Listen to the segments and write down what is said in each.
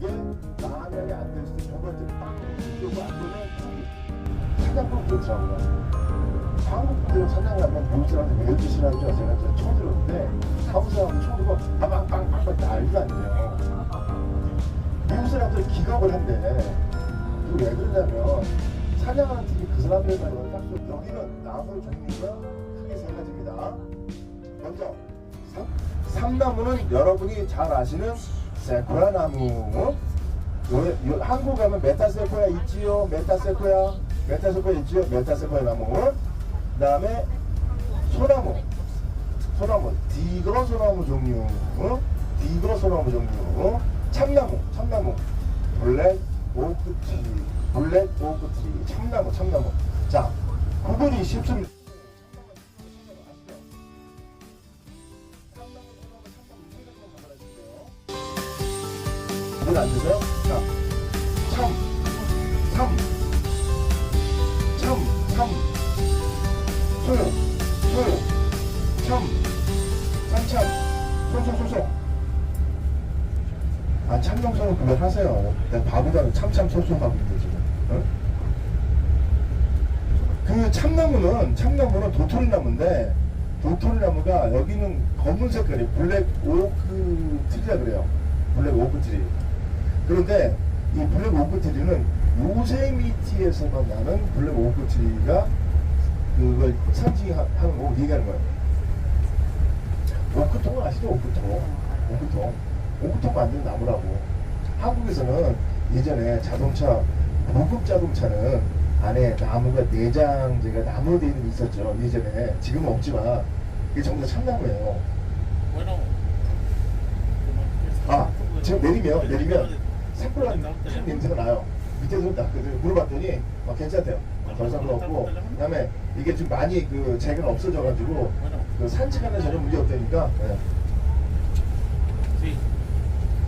그게 만약에 안될 수도 두 번째 빵 이거 안 되면 사냥꾼 그렇더라고요 한국들 사냥 가면 미국사람들 왜 이렇게 싫어하는지 제가 진짜 처음 들었는데 한국 사람들 처음 듣고 빵빵빵빵 난리도 아니에요 미국 사람들 기겁을 한대 그게 왜 그러냐면 사냥하는 팀이 그 사람들만 이건 딱 쏘- 여기는 나무 종류가 크게 세 가지입니다 먼저 삼, 삼나무는 여러분이 잘 아시는 세코야 나무. 요, 요, 한국 가면 메타세코야 있지요? 메타세코야? 메타세코야 있지요? 메타세코야 나무. 그 다음에 소나무. 소나무. 디그러 소나무 종류. 어? 디그러 소나무 종류. 참나무. 참나무. 블랙 오크트리 블랙 오크트리 참나무 참나무. 자 구분이 쉽습니다 문 앉으세요 자 참, 참, 참, 참, 소, 소, 참, 참 참, 소 소 소 소. 아 참정소는 그만하세요. 내가 바보가 참참 소소하고 있는데 지금. 어? 그 참나무는 참나무는 도토리 나무인데 도토리 나무가 여기는 검은 색깔이 블랙 오크 트리라 그래요. 블랙 오크 트리. 그런데 이 블랙 오크 트리는 요세미티에서만 나는 블랙 오크 트리가 그걸 상징하는 거 얘기하는 거예요. 오크통은 아시죠? 오크통. 오크통. 오크통 만드는 나무라고. 한국에서는 예전에 자동차, 고급 자동차는 안에 나무가 내장재가 나무로 되어 있는 게 있었죠. 예전에. 지금은 없지만. 이게 전부 다 참나무예요. 아, 지금 내리면, 내리면 새콤한 참 냄새가 나요. 밑에서 났거든. 물어봤더니 어, 괜찮대요. 더 이상 없고. 그 다음에 이게 좀 많이 그 재가 없어져가지고 그 산책하는 전혀 문제 없다니까. 네.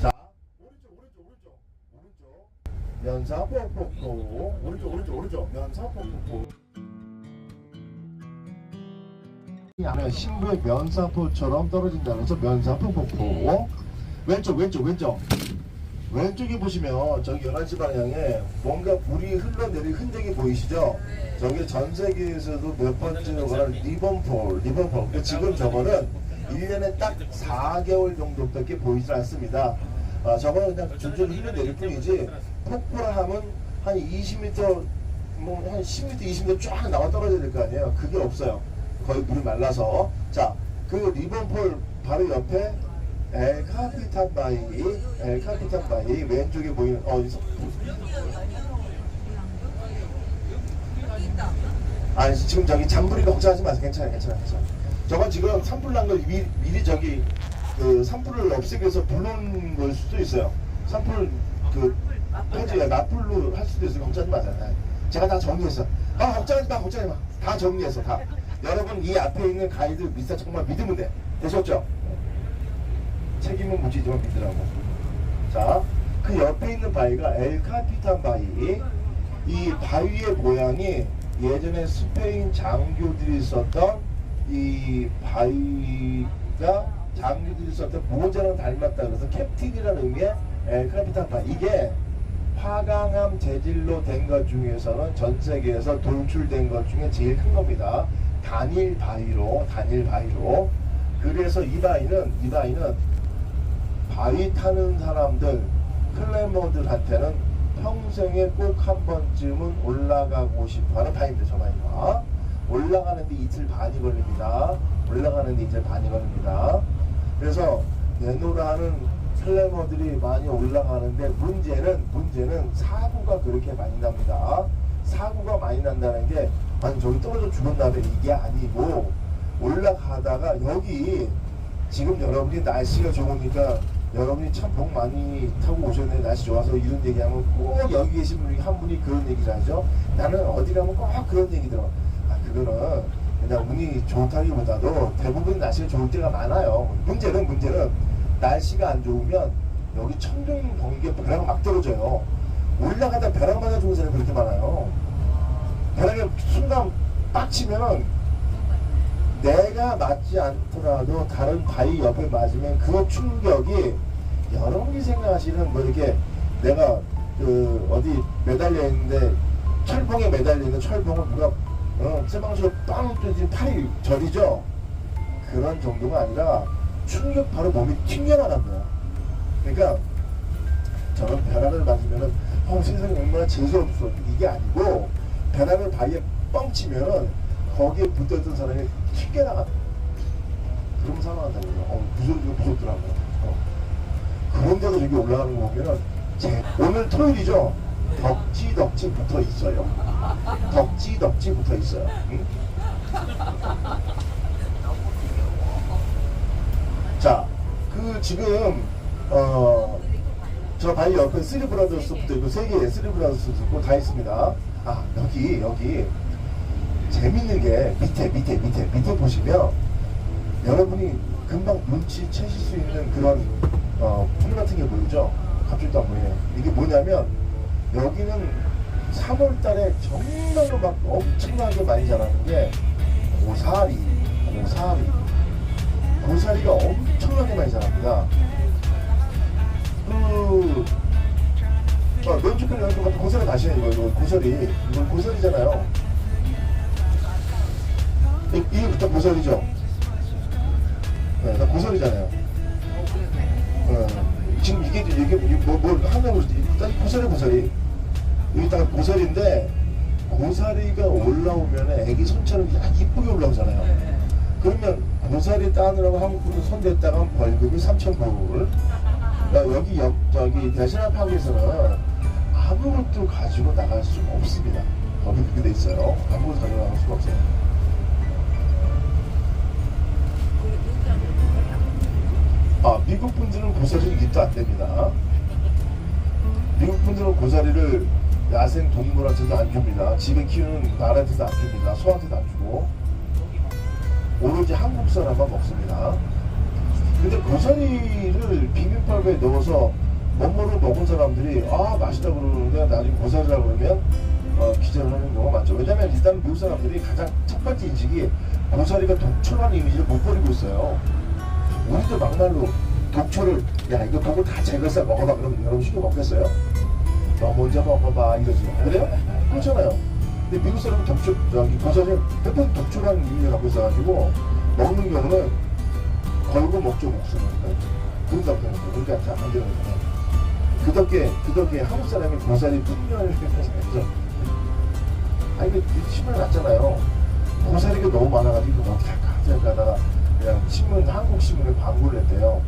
자, 오른쪽, 오른쪽, 오른쪽, 오른쪽. 면사 뽀뽀뽀. 오른쪽, 오른쪽, 오른쪽. 면사 안에 신부의 면사포처럼 떨어진다고 해서 면사포 뽀뽀. 왼쪽, 왼쪽, 왼쪽. 왼쪽에 보시면 저기 11시 방향에 뭔가 물이 흘러내린 흔적이 보이시죠? 저게 전 세계에서도 몇 번째로 그런 리본폴, 리본폴. 그러니까 지금 저거는 1년에 딱 4개월 정도밖에 보이지 않습니다. 아, 저거는 그냥 줄줄 흘러내릴 뿐이지 폭포라 하면 한 20m, 뭐 한 10m, 20m 쫙 나와 떨어져야 될 거 아니에요. 그게 없어요. 거의 물이 말라서. 자, 그 리본폴 바로 옆에 엘카피탄 바이, 엘카피탄 바이 왼쪽에 보이는 어디서? 아니 지금 저기 잔불이가 걱정하지 마세요. 괜찮아요, 괜찮아요, 괜찮아요. 저건 지금 산불 난걸 미리, 저기 그 산불을 없애기 위해서 불러온 걸 수도 있어요. 산불 그 해지가 납불로 할 수도 있어요. 걱정하지 마세요. 네. 제가 다 정리했어. 아 걱정하지 마, 걱정하지 마. 다 정리했어, 다. 여러분 이 앞에 있는 가이드 미스터 정말 믿으면 돼. 되셨죠? 책임은 묻지지만 믿으라고. 자, 그 옆에 있는 바위가 엘카피탄 바위. 이 바위의 모양이 예전에 스페인 장교들이 썼던 이 바위가 장교들이 썼던 모자랑 닮았다 그래서 캡틴이라는 의미의 엘카피탄 바위. 이게 화강암 재질로 된 것 중에서는 전 세계에서 돌출된 것 중에 제일 큰 겁니다. 단일 바위로, 단일 바위로. 그래서 이 바위는, 이 바위는 바위 타는 사람들, 클래머들한테는 평생에 꼭 한 번쯤은 올라가고 싶어 하는 바위입니다, 저 바위가. 올라가는데 이틀 반이 걸립니다. 올라가는데 이틀 반이 걸립니다. 그래서 내노라는 클래머들이 많이 올라가는데 문제는, 문제는 사고가 그렇게 많이 납니다. 사고가 많이 난다는 게, 아니, 저기 떨어져 죽었나 봐. 이게 아니고, 올라가다가 여기 지금 여러분이 날씨가 좋으니까 여러분이 참 복 많이 타고 오셨네 날씨 좋아서 이런 얘기하면 꼭 여기 계신 분이 한 분이 그런 얘기를 하죠 나는 어디 가면 꼭 그런 얘기 들어 아 그거는 그냥 운이 좋다기보다도 대부분 날씨가 좋을 때가 많아요 문제는 문제는 날씨가 안 좋으면 여기 청정 경기에 벼락 막 떨어져요. 올라가다 벼락 맞아 죽은 사람이 그렇게 많아요. 벼락에 순간 빡치면은 내가 맞지 않더라도 다른 바위 옆에 맞으면 그 충격이 여러분이 생각하시는 뭐 이렇게 내가 그 어디 매달려 있는데 철봉에 매달려 있는 철봉을 누가 어, 쇠방식으로 빵 뚫지 팔이 저리죠? 그런 정도가 아니라 충격 바로 몸이 튕겨나간 거야. 그러니까 저런 벼락을 맞으면은 어 세상에 얼마나 재수없어. 이게 아니고 벼락을 바위에 뻥 치면은 거기에 붙어있던 사람이 튕겨나간다 그럼 살아난다고요 어 무서워 무섭더라고요 어. 그런데도 저기 올라가는 거 보면은 제, 오늘 토요일이죠 덕지 덕지 붙어 있어요 덕지 덕지 붙어 있어요 응? 자, 그 지금 어, 저 바위 옆에 쓰리 브라더스 부터 있고 세 개의 쓰리 브라더스 있고 다 있습니다. 아 여기 여기 재밌는 게 밑에 밑에 밑에 밑에 보시면 여러분이 금방 눈치채실 수 있는 그런 어, 풀 같은 게 보이죠? 갑자기 또 안 보여요. 이게 뭐냐면 여기는 3월 달에 정말로 막 엄청나게 많이 자라는 게 고사리, 고사리. 고사리가 엄청나게 많이 자랍니다. 그, 어, 면축한 연구 같은 고사리 다시 해, 이거, 이거 고사리. 이거 고사리잖아요. 이, 이게 부터 고사리죠? 네, 나 고사리잖아요. 어, 지금 이게, 이게, 이게 뭐, 뭘 하냐고, 일단 고사리, 고사리. 여기 딱 고사리인데, 고사리가 올라오면 애기 손처럼 약 이쁘게 올라오잖아요. 그러면 고사리 따느라고 한국으로 손댔다가 벌금이 3,000불. 그러니까 여기 옆, 저기 대신합학에서는 아무것도 가지고 나갈 수가 없습니다. 거기 그렇게 돼 있어요. 아무것도 가지고 나갈 수가 없어요. 미국 분들은 고사리를 입도 안 됩니다. 미국 분들은 고사리를 야생 동물한테도 안 줍니다. 집에 키우는 말한테도 안 줍니다. 소한테도 안 주고. 오로지 한국 사람만 먹습니다. 근데 고사리를 비빔밥에 넣어서 멋모르고 먹은 사람들이 아 맛있다 그러는데 나중에 고사리라 그러면 어, 기절을 하는 경우가 많죠. 왜냐면 일단 미국 사람들이 가장 첫 번째 인식이 고사리가 독초라는 이미지를 못 버리고 있어요. 우리도 막말로 독초를 야 이거 보고 다 제거해서 먹어봐 그러면 여러분 쉽게 먹겠어요? 너 먼저 먹어봐 이러지 그래요? 그렇잖아요. 근데 미국 사람은 독초 저기 고사리를 100% 독초라는 이미지를 갖고 있어가지고 먹는 경우는 걸고 먹죠 목숨을. 그러니까 잘안 되는 거예요. 그 덕에 그 덕에 한국 사람이 고사리 분열을 해서 아 이게 신문에 났잖아요. 고사리가 너무 많아가지고 어떻게 할까 어떻게 할까 하다가 그냥 신문 한국 신문에 광고를 했대요.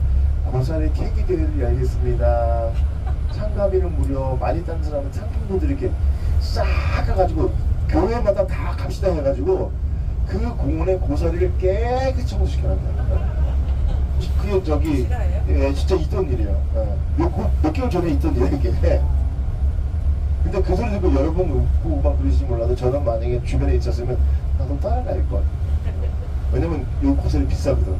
고사리 케이크 대회를 열겠습니다. 참가비는 무료. 많이 딴 사람은 상품분들 이렇게 싹 가가지고 교회마다 다 갑시다 해가지고 그 공원에 고사리를 깨끗이 청소시켜놨대요. 그게 저기? 예, 진짜 있던 일이에요. 예. 요- 몇 개월 전에 있던 일이에요 이게. 근데 그 소리 듣고 여러분 웃고 막 그러실지 몰라도 저는 만약에 주변에 있었으면 나도 따라갈 걸. 왜냐면 요 고사리 비싸거든.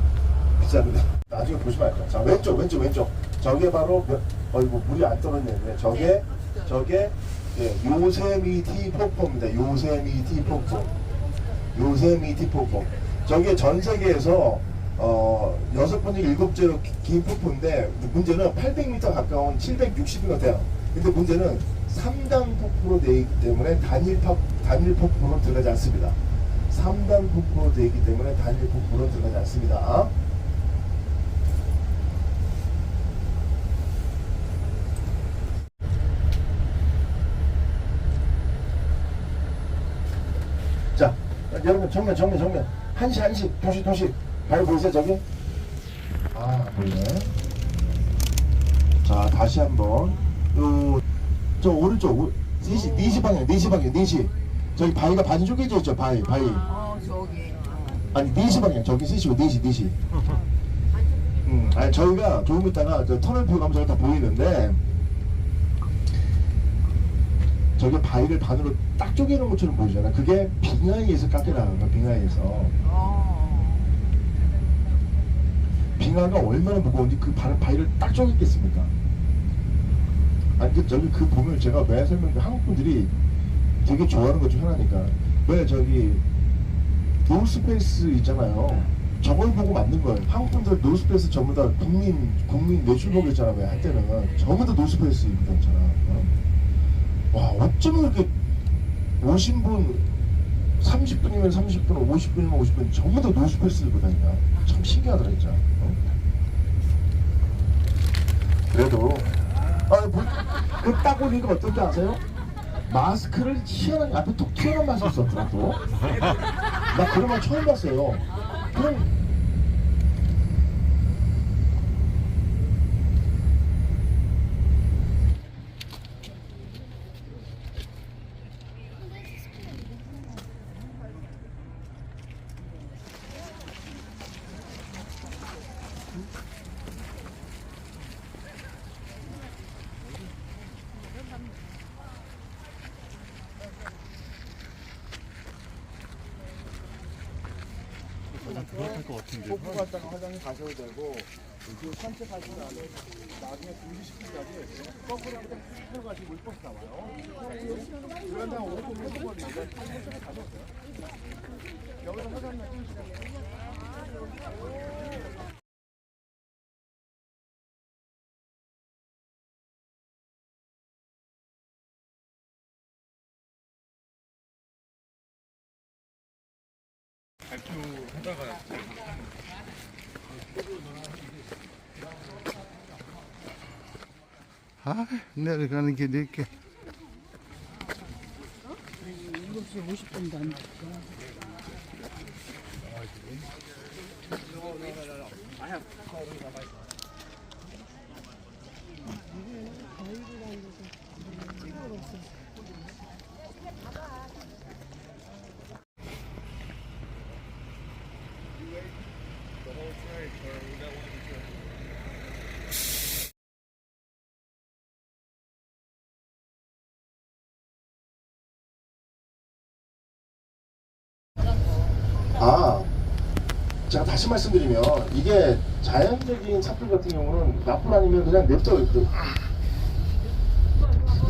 비싸거든. 나중에 보시면 알 거야. 자 왼쪽 왼쪽 왼쪽. 저게 바로 몇, 어이구 물이 안 떨어지는데 저게 저게 예, 요세미티 폭포입니다. 요세미티 폭포. 요세미티 폭포. 저게 전 세계에서 어 여섯 번째 일곱째로 기- 긴 폭포인데 문제는 800m 가까운 760인 돼요. 근데 문제는 3단 폭포로 되어 있기 때문에 단일 폭 단일 폭포로 들어가지 않습니다. 3단 폭포로 되어 있기 때문에 단일 폭포로 들어가지 않습니다. 자, 여러분 정면 정면 정면. 한시 한시. 도시 도시. 발 보이세요 저기? 아 보이네. 자 다시 한번. 요 저 오른쪽 오, 4시 4시 방향 4시 방향 4시. 저기 바위가 반이 쪼개져 있죠 바위 바위. 어 저기. 아니 4시 방향. 저기 쓰시고 4시 4시. 음, 아니 저희가 조금 있다가 저 터널표 저기 다 보이는데 저게 바위를 반으로 딱 쪼개는 것처럼 보이잖아 그게 빙하이에서 깎여나가는 거야 빙하이에서 어 빙하가 얼마나 무거운지 그 바- 바위를 딱 쪼갰겠습니까 아니 그 저기 그 보면 제가 왜 설명 한국 분들이 되게 좋아하는 것 중 하나니까 왜 저기 노스페이스 있잖아요. 저걸 보고 만든 거예요. 한국 분들 노스페이스 전부 다 국민 국민 내출복이었잖아 왜 한때는 전부 다 노스페이스 입으셨잖아. 어? 와 어쩌면 이렇게 오신 분 30분이면 30분, 50분이면 50분 전부 다 노스페이스 입고 다니냐. 참 신기하더라 진짜. 어? 그래도 아, 뭐, 그딱 올리니까 어떤 지 아세요? 마스크를 희한하게 앞에 톡 튀어나온 맛이 있었더라 또. 나 그런 말 처음 봤어요. 그럼 복부 갔다가 화장실 가셔도 되고 그 산책하신 다음에 나중에 2시 10분까지 거꾸로 그냥 쭉 가시고 물버스 나와요. 그런 다음 5분 5분 걸리는데 가셨어요? 여기서 화장실 찍으시면 아, 내려가는 길이 이렇게. 아, 제가 다시 말씀드리면 이게 자연적인 산불 같은 경우는 나쁜 아니면 그냥 냅둬 그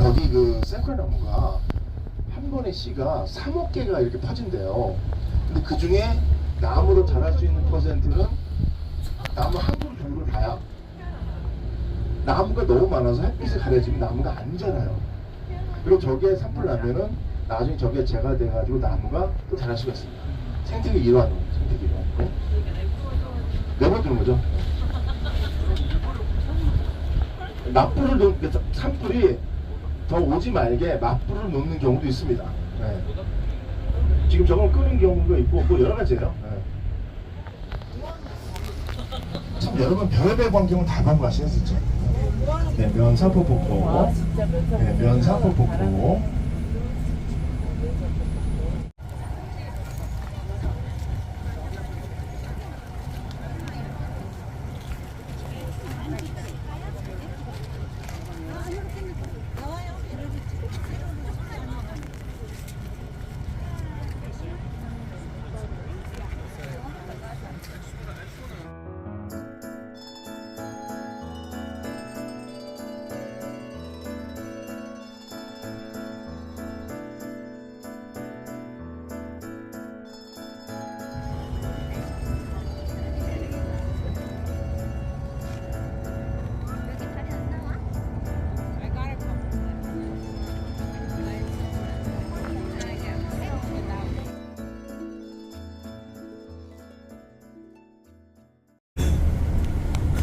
여기 그 생크레 나무가 한 번의 씨가 3억 개가 이렇게 퍼진대요. 근데 그 중에 나무로 자랄 수 있는 퍼센트는 나무 한 그루 정도 다야. 나무가 너무 많아서 햇빛에 가려지면 나무가 안 자라요. 그리고 저게 산불 나면은 나중에 저게 재가 돼가지고 나무가 또 자랄 수가 있습니다. 생태계 일환으로, 생태계 일환. 네? 내버려두는 거죠. 맞불을 놓, 그 산불이 더 오지 말게 맞불을 놓는 경우도 있습니다. 네. 지금 저건 끄는 경우가 있고, 뭐 여러 가지예요. 네. 참 여러분 별의별 광경을 다 본 거 아시죠, 진짜? 네, 면사포 폭포. 네, 면사포 폭포.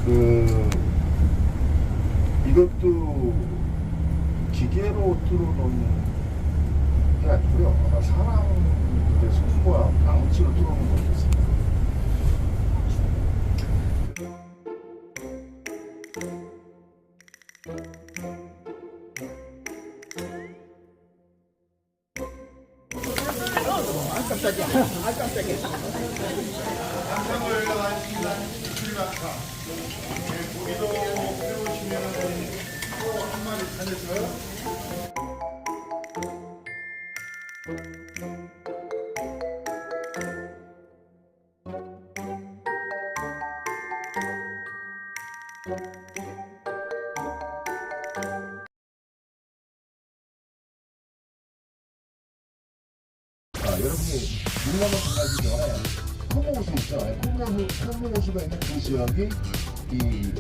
그 이것도 기계로 뚫어놓는 게 아니고요. 사람의 손과 망치로 뚫어놓는 거 겠습니다. 고기도 해오시면 또한 마리 사겠어요? 있는 그 지역이 이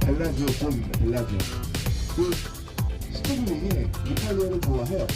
벨라지오 지역입니다. 벨라지오. 그 스토리이 이탈리아를 좋아해요.